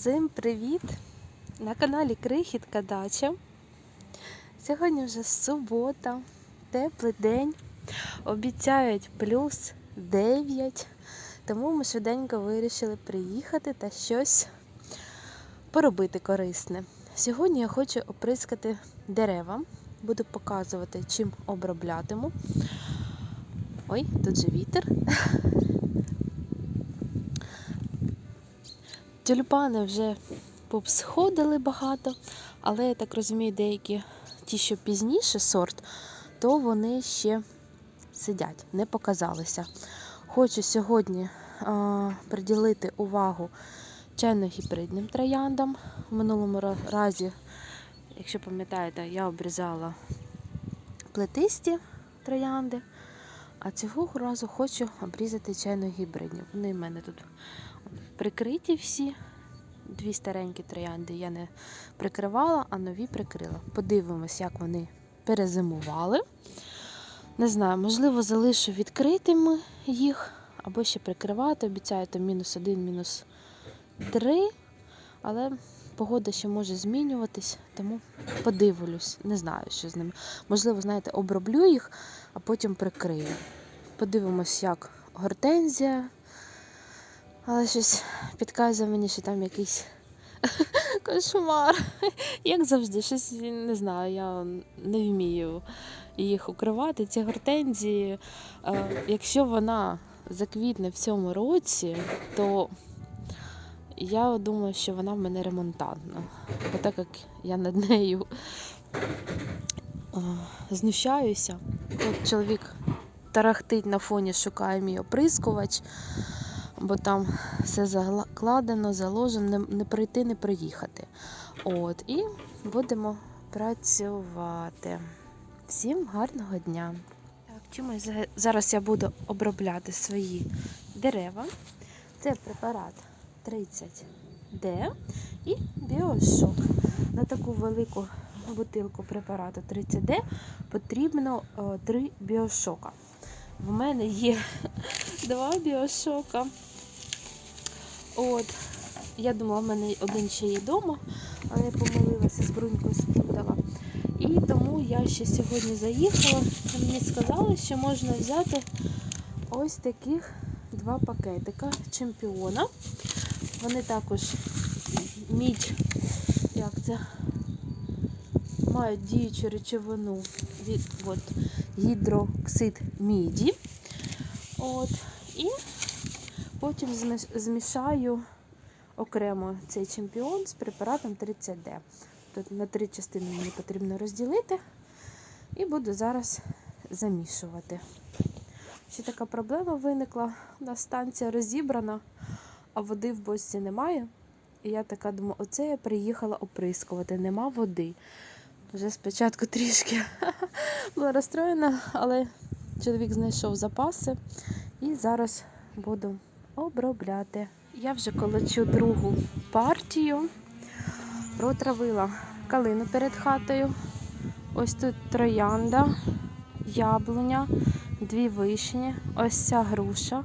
Всім привіт! На каналі Крихітка Дача. Сьогодні вже субота, теплий день. Обіцяють плюс 9. Тому ми швиденько вирішили приїхати та щось поробити корисне. Сьогодні я хочу оприскати дерева. Буду показувати, чим оброблятиму. Ой, тут же вітер. Тюльпани вже повсходили багато, але я так розумію, деякі ті, що пізніше сорт, то вони ще сидять, не показалися. Хочу сьогодні а, приділити увагу чайно-гібридним трояндам. В минулому разі, якщо пам'ятаєте, я обрізала плетисті троянди, а цього разу хочу обрізати чайно-гібридні. Вони в мене тут прикриті всі. Дві старенькі троянди я не прикривала, а нові прикрила. Подивимось, як вони перезимували. Не знаю, можливо, залишу відкритими їх, або ще прикривати. Обіцяю, то мінус один, мінус три. Але погода ще може змінюватись, тому подивлюсь. Не знаю, що з ними. Можливо, знаєте, оброблю їх, а потім прикрию. Подивимось, як гортензія. Але щось підказує мені, що там якийсь кошмар. Як завжди, щось не знаю, я не вмію їх укривати. Ці гортензії, е, якщо вона заквітне в цьому році, то я думаю, що вона в мене ремонтантна. Бо так як я над нею е, знущаюся, от чоловік тарахтить на фоні, шукає мій оприскувач бо там все закладено, заложено, не, не прийти, не приїхати. От, і будемо працювати. Всім гарного дня! Так, чому я за- зараз я буду обробляти свої дерева? Це препарат 30D і біошок. На таку велику бутилку препарату 30D потрібно 3 біошока. В мене є два біошока. От. Я думала, в мене один ще є вдома, але я помилилася з брунькою сплутала. І тому я ще сьогодні заїхала. Мені сказали, що можна взяти ось таких два пакетика чемпіона. Вони також мідь, як це, мають діючу речовину від от, гідроксид міді. От, і потім змішаю окремо цей чемпіон з препаратом 30D. Тут на три частини мені потрібно розділити і буду зараз замішувати. Ще така проблема виникла. У нас станція розібрана, а води в бочці немає. І я така думаю, оце я приїхала оприскувати, нема води. Вже спочатку трішки була розстроєна, але чоловік знайшов запаси і зараз буду обробляти. Я вже колочу другу партію. Протравила калину перед хатою. Ось тут троянда, яблуня, дві вишні, ось ця груша,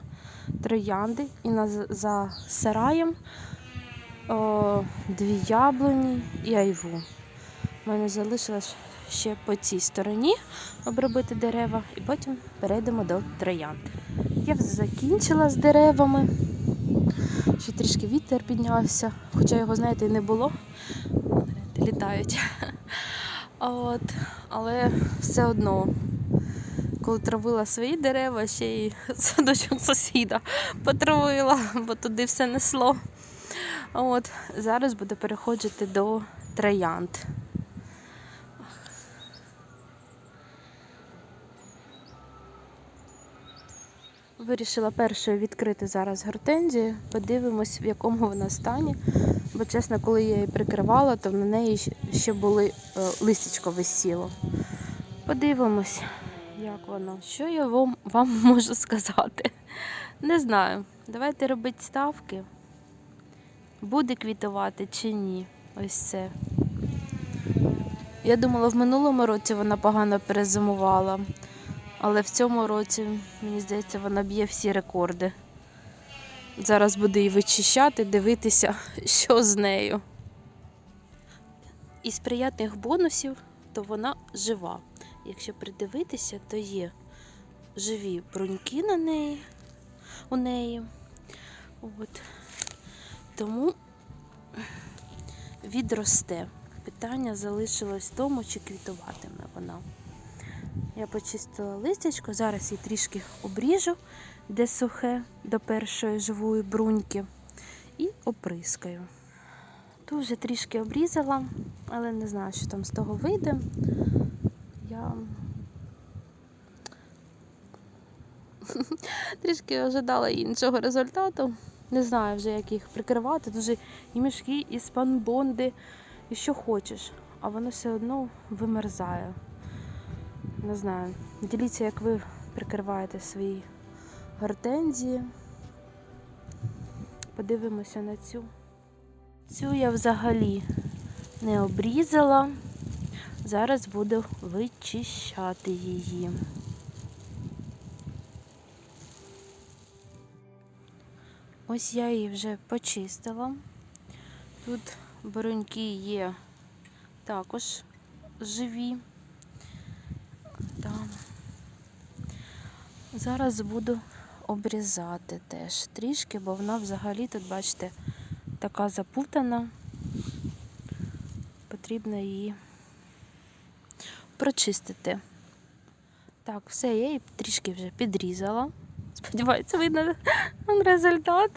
троянди. І на, за сараєм о, дві яблуні і айву. У мене залишилось ще по цій стороні обробити дерева, і потім перейдемо до троянд. Я вже закінчила з деревами. Ще трішки вітер піднявся, хоча його, знаєте, і не було. Літають. От, але все одно, коли травила свої дерева, ще й садочок сусіда потравила, бо туди все несло. От, зараз буду переходити до троянд. Вирішила першою відкрити зараз гортензію. Подивимось, в якому вона стані. Бо, чесно, коли я її прикривала, то на неї ще були е, листячко висіло. Подивимось, як воно. Що я вам, вам можу сказати? Не знаю. Давайте робити ставки. Буде квітувати чи ні. Ось це. Я думала, в минулому році вона погано перезимувала. Але в цьому році, мені здається, вона б'є всі рекорди. Зараз буду її вичищати, дивитися, що з нею. Із приятних бонусів, то вона жива. Якщо придивитися, то є живі бруньки на неї, у неї. От. Тому відросте. Питання залишилось в тому, чи квітуватиме вона. Я почистила листячко, зараз її трішки обріжу, де сухе до першої живої бруньки, і оприскаю. Тут вже трішки обрізала, але не знаю, що там з того вийде. Я трішки ожидала іншого результату. Не знаю вже, як їх прикривати. Дуже і мішки, і спанбонди, і що хочеш. А воно все одно вимерзає. Не знаю. Діліться, як ви прикриваєте свої гортензії. Подивимося на цю. Цю я взагалі не обрізала. Зараз буду вичищати її. Ось я її вже почистила. Тут бороньки є також живі. Зараз буду обрізати теж трішки, бо вона взагалі тут, бачите, така запутана. Потрібно її прочистити. Так, все, я її трішки вже підрізала. Сподіваюся, видно результат.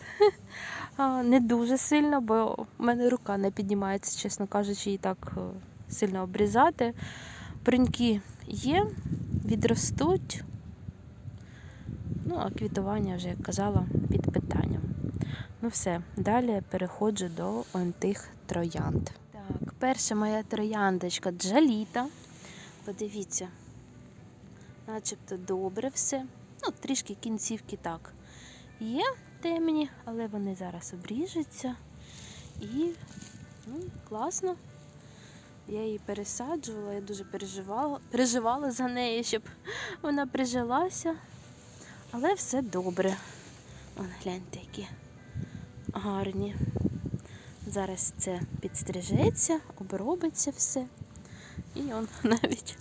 Не дуже сильно, бо в мене рука не піднімається, чесно кажучи, і так е, сильно обрізати. Бруньки є, відростуть. Ну, а квітування, вже як казала, під питанням. Ну все, далі переходжу до тих троянд. Так, перша моя трояндочка джаліта. Подивіться, начебто добре все. Ну, трішки кінцівки так є темні, але вони зараз обріжуться. І ну, класно. Я її пересаджувала, я дуже переживала, переживала за неї, щоб вона прижилася. Але все добре. Вон, гляньте, які гарні. Зараз це підстрижеться, обробиться все. І он навіть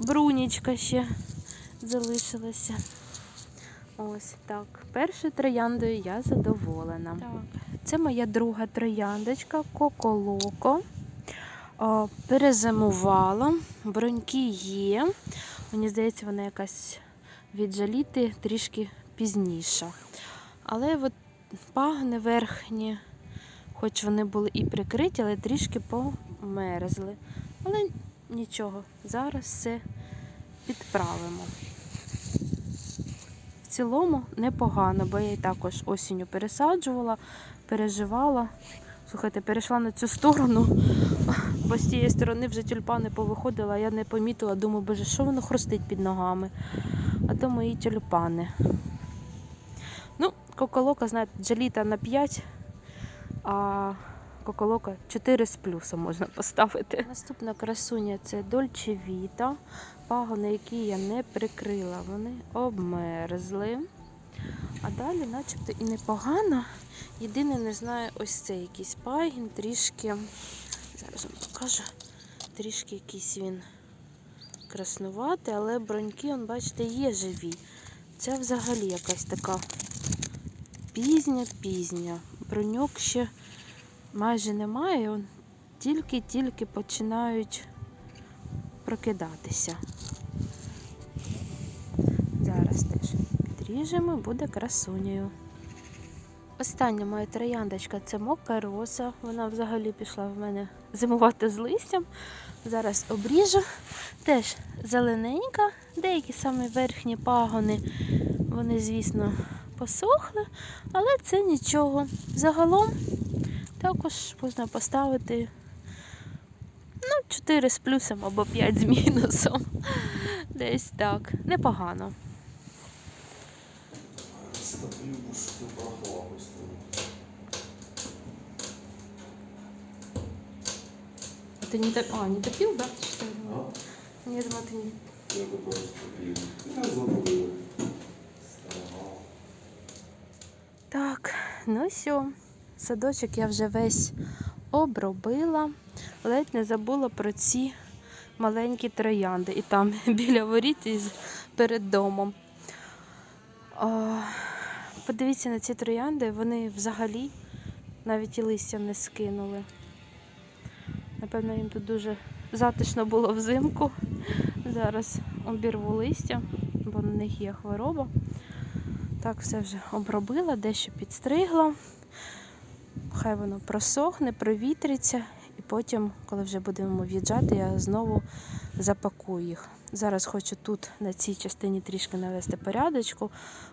брунічка ще залишилася. Ось так. Першою трояндою я задоволена. Так. Це моя друга трояндочка Коколоко. Перезимувала, броньки є. Мені здається, вона якась від жаліти трішки пізніша. Але от пагни верхні, хоч вони були і прикриті, але трішки померзли. Але нічого, зараз все підправимо. В цілому непогано, бо я її також осінню пересаджувала, переживала. Слухайте, перейшла на цю сторону, бо з цієї сторони вже тюльпани повиходила, я не помітила, думаю, боже, що воно хрустить під ногами. То мої тюльпани. Ну, коколока, знаєте, джаліта на 5, а коколока 4 з плюсом можна поставити. Наступна красуня це Дольче Віта. Пагони, які я не прикрила, вони обмерзли. А далі, начебто, і непогано. Єдине, не знаю, ось цей якийсь пагін, трішки, зараз вам покажу, трішки якийсь він краснуватий, але броньки, он, бачите, є живі. Ця взагалі якась така пізня-пізня. Броньок ще майже немає, тільки-тільки починають прокидатися. Зараз теж підріжемо, буде красунею. Остання моя трояндочка це мока роса. Вона взагалі пішла в мене зимувати з листям. Зараз обріжу. Теж зелененька, деякі саме верхні пагони, вони, звісно, посохли, але це нічого. Загалом також можна поставити ну, 4 з плюсом або 5 з мінусом. Десь так. Непогано Стоплю, что прохладно стоит. Ты не топ... А, не топил, да? Что я думала? А? Я думала, ты не... Я такой ступил. Я забыл. Стал. Так, Ну що, садочок я вже весь обробила. Ледь не забула про ці маленькі троянди. І там біля воріт і з- перед домом. А, подивіться на ці троянди, вони взагалі навіть і листя не скинули. Напевно, їм тут дуже затишно було взимку. Зараз обірву листя, бо на них є хвороба. Так, все вже обробила, дещо підстригла. Хай воно просохне, провітриться, і потім, коли вже будемо в'їжджати, я знову запакую їх. Зараз хочу тут на цій частині трішки навести порядочку,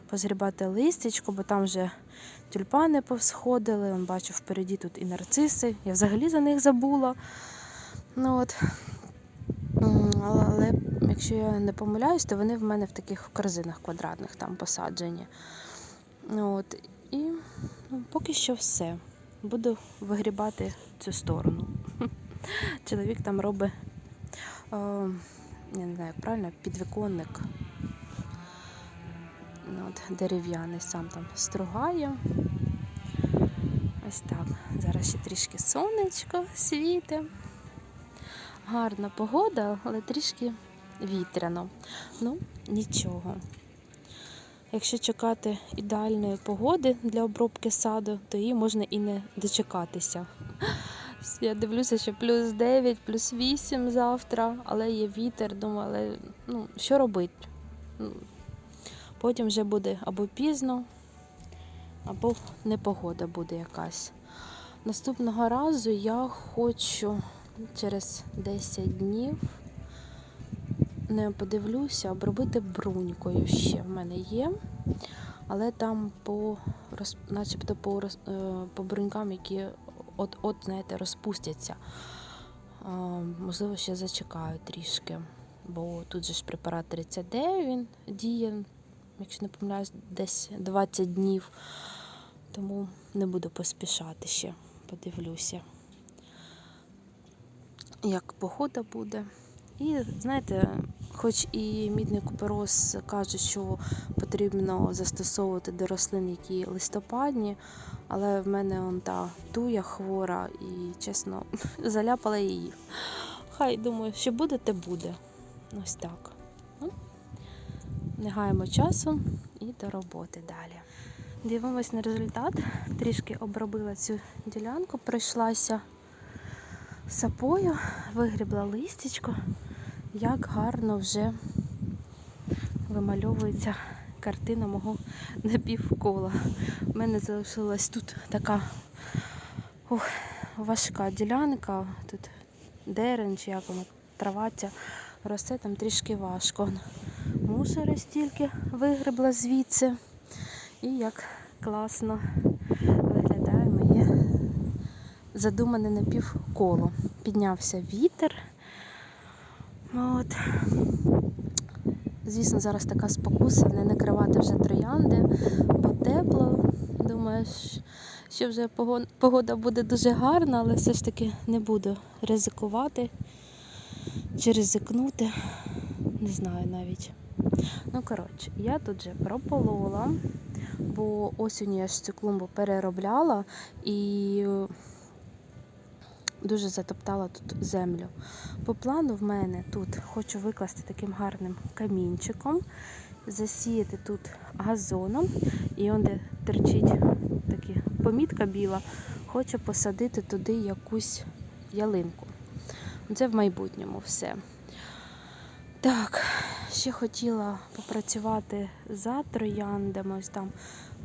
позгрібати листячко, бо там вже тюльпани повсходили. Он бачу впереді тут і нарциси. Я взагалі за них забула. Ну от. Але, але якщо я не помиляюсь, то вони в мене в таких корзинах квадратних там посаджені. Ну, От. І ну, поки що все. Буду вигрібати цю сторону. Чоловік там робить, е, я не знаю, як правильно, підвіконник. Ну, От, дерев'яний сам там стругає. Ось так. Зараз ще трішки сонечко світе. Гарна погода, але трішки вітряно. Ну, нічого. Якщо чекати ідеальної погоди для обробки саду, то її можна і не дочекатися. Я дивлюся, що плюс 9, плюс 8 завтра, але є вітер, думаю, але ну, що робити? Ну, Потім вже буде або пізно, або непогода буде якась. Наступного разу я хочу через 10 днів не подивлюся, обробити брунькою ще в мене є. Але там по начебто по, е, по брунькам, які от-от, знаєте, розпустяться. Можливо, ще зачекаю трішки. Бо тут же ж препарат 30D, він діє, якщо не помиляюсь, десь 20 днів. Тому не буду поспішати ще, подивлюся як погода буде. І знаєте, хоч і мідний купероз каже, що потрібно застосовувати до рослин, які листопадні, але в мене он та туя хвора і, чесно, заляпала її. Хай думаю, що буде, те буде. Ось так. Ну, не гаємо часу і до роботи далі. Дивимось на результат. Трішки обробила цю ділянку, пройшлася сапою, вигрібла листячко, як гарно вже вимальовується картина мого напівкола. У мене залишилась тут така ух, важка ділянка, тут дерен чи як воно, трава росте там трішки важко. Мусора стільки вигребла звідси. І як класно виглядає моє задумане напівколо. Піднявся вітер. От. Звісно, зараз така спокуса не накривати вже троянди, бо тепло. Думаєш, що вже погода буде дуже гарна, але все ж таки не буду ризикувати чи ризикнути. Не знаю навіть. Ну, коротше, я тут же прополола, бо осінню я ж цю клумбу переробляла і дуже затоптала тут землю. По плану в мене тут хочу викласти таким гарним камінчиком, засіяти тут газоном, і он де терчить такі помітка біла, хочу посадити туди якусь ялинку. Це в майбутньому все. Так, ще хотіла попрацювати за трояндами. Ось там,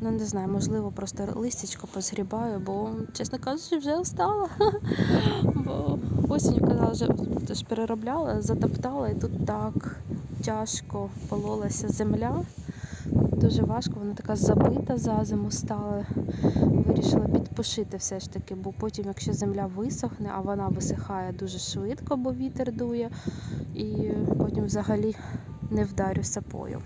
ну не знаю, можливо, просто листячко позгрібаю, бо, чесно кажучи, вже устала. Бо осінню казала, вже теж переробляла, затоптала, і тут так тяжко пололася земля. Дуже важко, вона така забита за зиму стала. Вирішила підпушити все ж таки, бо потім, якщо земля висохне, а вона висихає дуже швидко, бо вітер дує, і потім взагалі не вдарю сапою.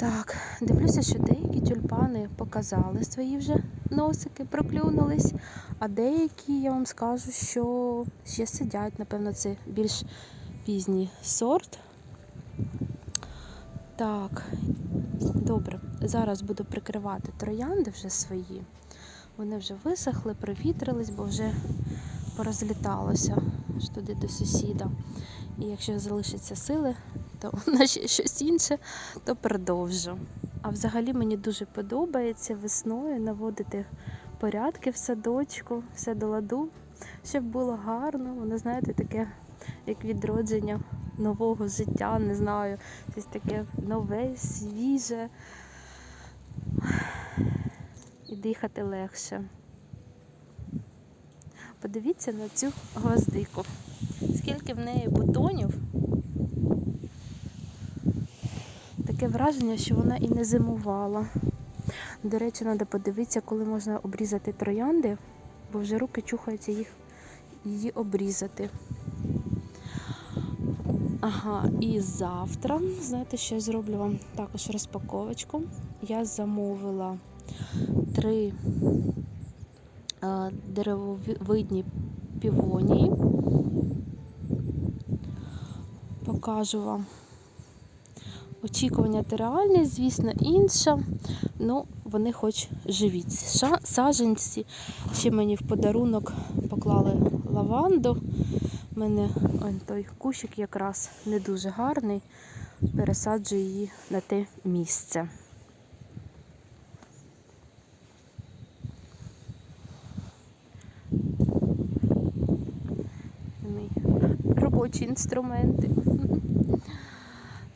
Так, дивлюся, що деякі тюльпани показали свої вже носики, проклюнулись, а деякі, я вам скажу, що ще сидять. Напевно, це більш пізній сорт. Так, добре. зараз буду прикривати троянди вже свої. Вони вже висохли, провітрились, бо вже порозліталося туди до сусіда. І якщо залишаться сили, то на ще щось інше, то продовжу. А взагалі мені дуже подобається весною наводити порядки в садочку, все до ладу, щоб було гарно. Воно, знаєте, таке як відродження нового життя, не знаю, щось таке нове, свіже. І дихати легше. Подивіться на цю гвоздику. Скільки в неї бутонів. Таке враження, що вона і не зимувала. До речі, треба подивитися, коли можна обрізати троянди, бо вже руки чухаються їх її обрізати. Ага, і завтра, знаєте, що я зроблю вам також розпаковочку. Я замовила три е, деревовидні півонії. Покажу вам. Очікування та реальність, звісно, інша. Ну, вони хоч живі. Саженці. Ще мені в подарунок поклали лаванду. У мене он той кущик якраз не дуже гарний. Пересаджую її на те місце. Робочі інструменти.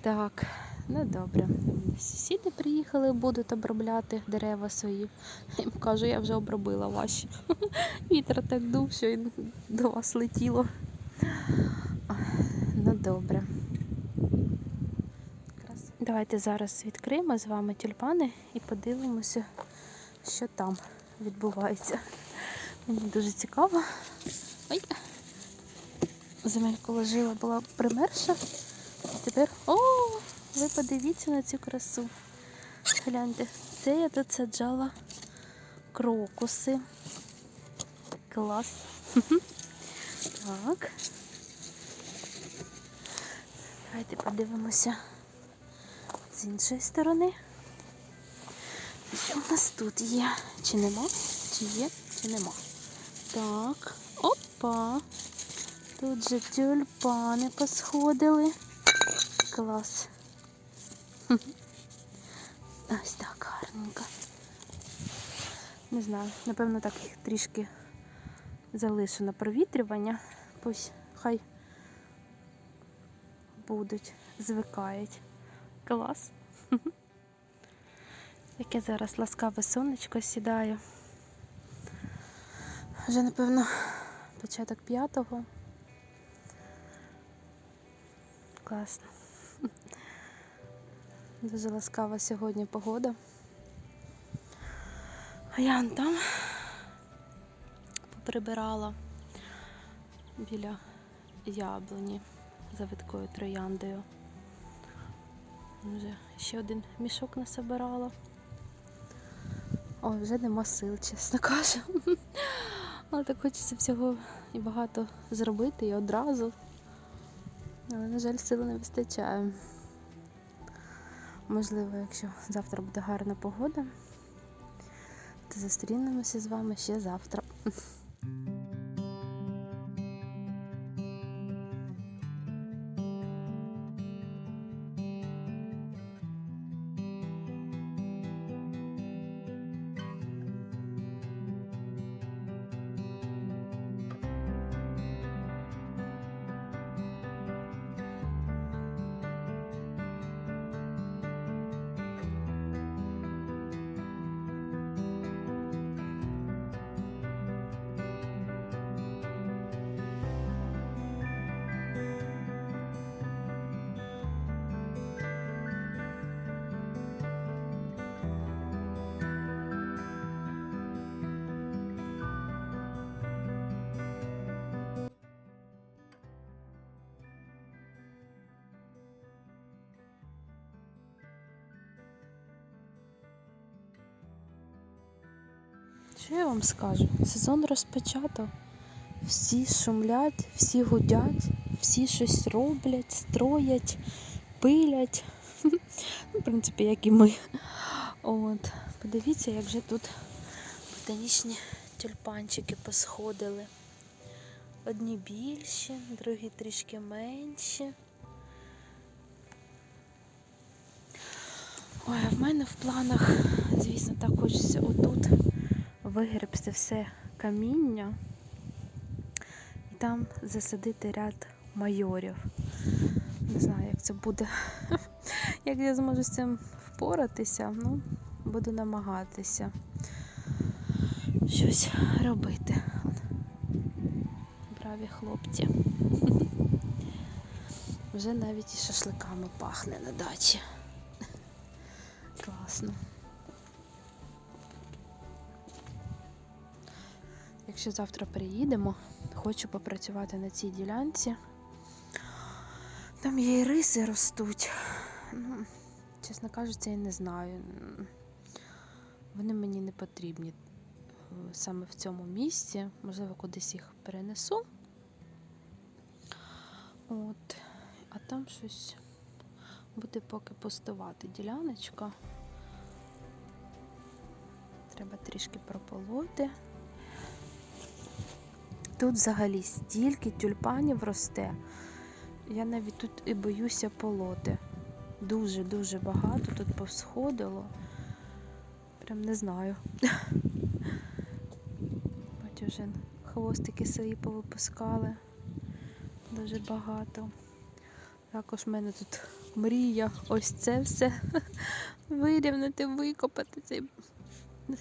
Так, ну добре. Сусіди приїхали, будуть обробляти дерева свої. Я їм кажу, я вже обробила ваші. Вітер так дув, що й до вас летіло. Ну добре. Давайте зараз відкриємо з вами тюльпани і подивимося, що там відбувається. Мені дуже цікаво. Ой. Земельку ложила, була примерша. Тепер. О! Ви подивіться на цю красу. Гляньте, це я тут саджала крокуси. Клас. Так. Давайте подивимося з іншої сторони. Що в нас тут є? Чи нема? Чи є, чи нема? Так. Опа. Тут же тюльпани посходили. Клас. Ось так гарненько. Не знаю, напевно, так їх трішки залишу на провітрювання. Пусть хай будуть, звикають. Клас. Яке зараз ласкаве сонечко сідає. Вже, напевно, початок п'ятого. Класно. Дуже ласкава сьогодні погода. А я он там поприбирала біля яблуні завиткою трояндою. Вже ще один мішок насобирала. Ой, вже нема сил, чесно кажу. Але так хочеться всього і багато зробити і одразу. Але, на жаль, сили не вистачає. Можливо, якщо завтра буде гарна погода, то зустрінемося з вами ще завтра. Що я вам скажу? Сезон розпочато. Всі шумлять, всі гудять, всі щось роблять, строять, пилять. Ну, в принципі, як і ми. От, подивіться, як же тут ботанічні тюльпанчики посходили. Одні більші, другі трішки менші. Ой, а в мене в планах, звісно, так хочеться отут вигребсти все каміння і там засадити ряд майорів. Не знаю, як це буде. Як я зможу з цим впоратися, ну, буду намагатися щось робити. Браві хлопці. Вже навіть і шашликами пахне на дачі. Класно. Якщо завтра приїдемо, хочу попрацювати на цій ділянці. Там є і риси ростуть. Ну, чесно кажучи, я не знаю. Вони мені не потрібні е, саме в цьому місці. Можливо, кудись їх перенесу. От. А там щось буде поки пустувати діляночка. Треба трішки прополоти. Тут взагалі стільки тюльпанів росте. Я навіть тут і боюся полоти. Дуже-дуже багато тут повсходило. Прям не знаю. Бачу, вже хвостики свої повипускали. Дуже багато. Також в мене тут мрія ось це все вирівняти, викопати цей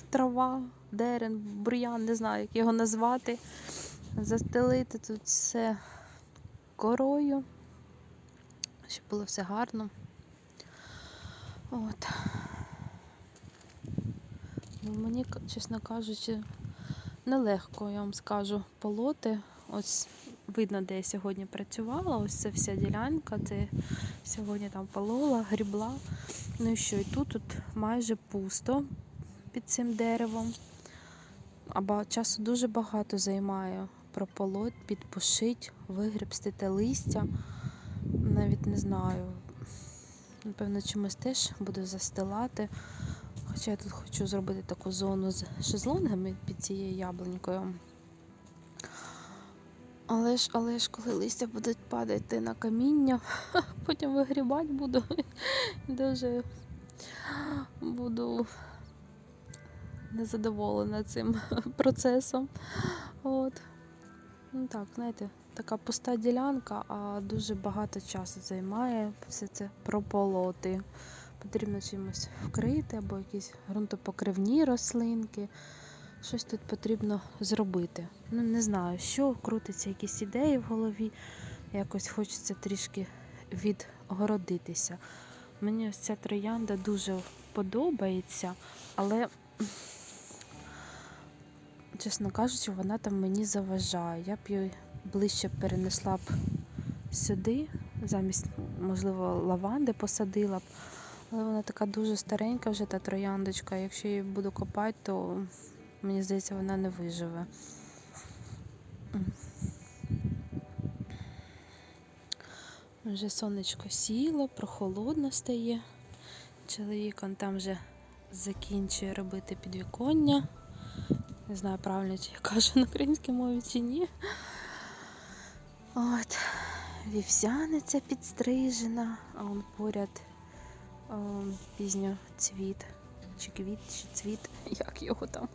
трава, дерен, бур'ян, не знаю, як його назвати. Застелити тут все корою, щоб було все гарно. От. Мені, чесно кажучи, нелегко, я вам скажу, полоти. Ось видно, де я сьогодні працювала. Ось це вся ділянка, це сьогодні там полола, грібла. Ну і що, і тут, тут майже пусто під цим деревом. А ба- часу дуже багато займає прополоть, підпушить, вигребсти те листя. Навіть не знаю. Напевно, чимось теж буду застилати. Хоча я тут хочу зробити таку зону з шезлонгами під цією яблунькою. Але ж, але ж, коли листя будуть падати на каміння, потім вигрібати буду. Дуже буду незадоволена цим процесом. От. Ну так, знаєте, така пуста ділянка, а дуже багато часу займає все це прополоти. Потрібно чимось вкрити або якісь ґрунтопокривні рослинки. Щось тут потрібно зробити. Ну, не знаю, що крутиться, якісь ідеї в голові. Якось хочеться трішки відгородитися. Мені ось ця троянда дуже подобається, але, чесно кажучи, вона там мені заважає. Я б її ближче перенесла б сюди, замість, можливо, лаванди посадила б. Але вона така дуже старенька вже та трояндочка. Якщо її буду копати, то мені здається, вона не виживе. Вже сонечко сіло, прохолодно стає. Чоловік он там вже закінчує робити підвіконня. Не знаю, правильно чи я кажу на українській мові чи ні. От. Вівсяниця підстрижена, а он поряд о, пізньоцвіт, чи квіт, чи цвіт, як його там.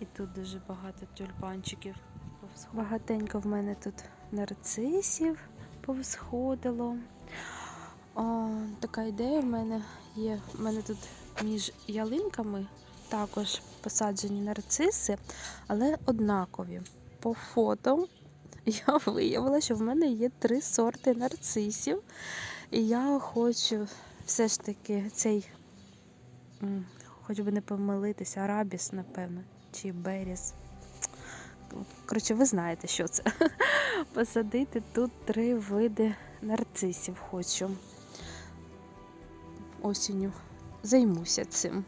І тут дуже багато тюльпанчиків. повсход- Багатенько в мене тут нарцисів повсходило. О, така ідея в мене є. У мене тут між ялинками також посаджені нарциси, але однакові. По фото я виявила, що в мене є три сорти нарцисів. І я хочу все ж таки цей, хоч би не помилитися, арабіс, напевно, чи беріс. Коротше, ви знаєте, що це. Посадити тут три види нарцисів хочу. Осінню займуся цим.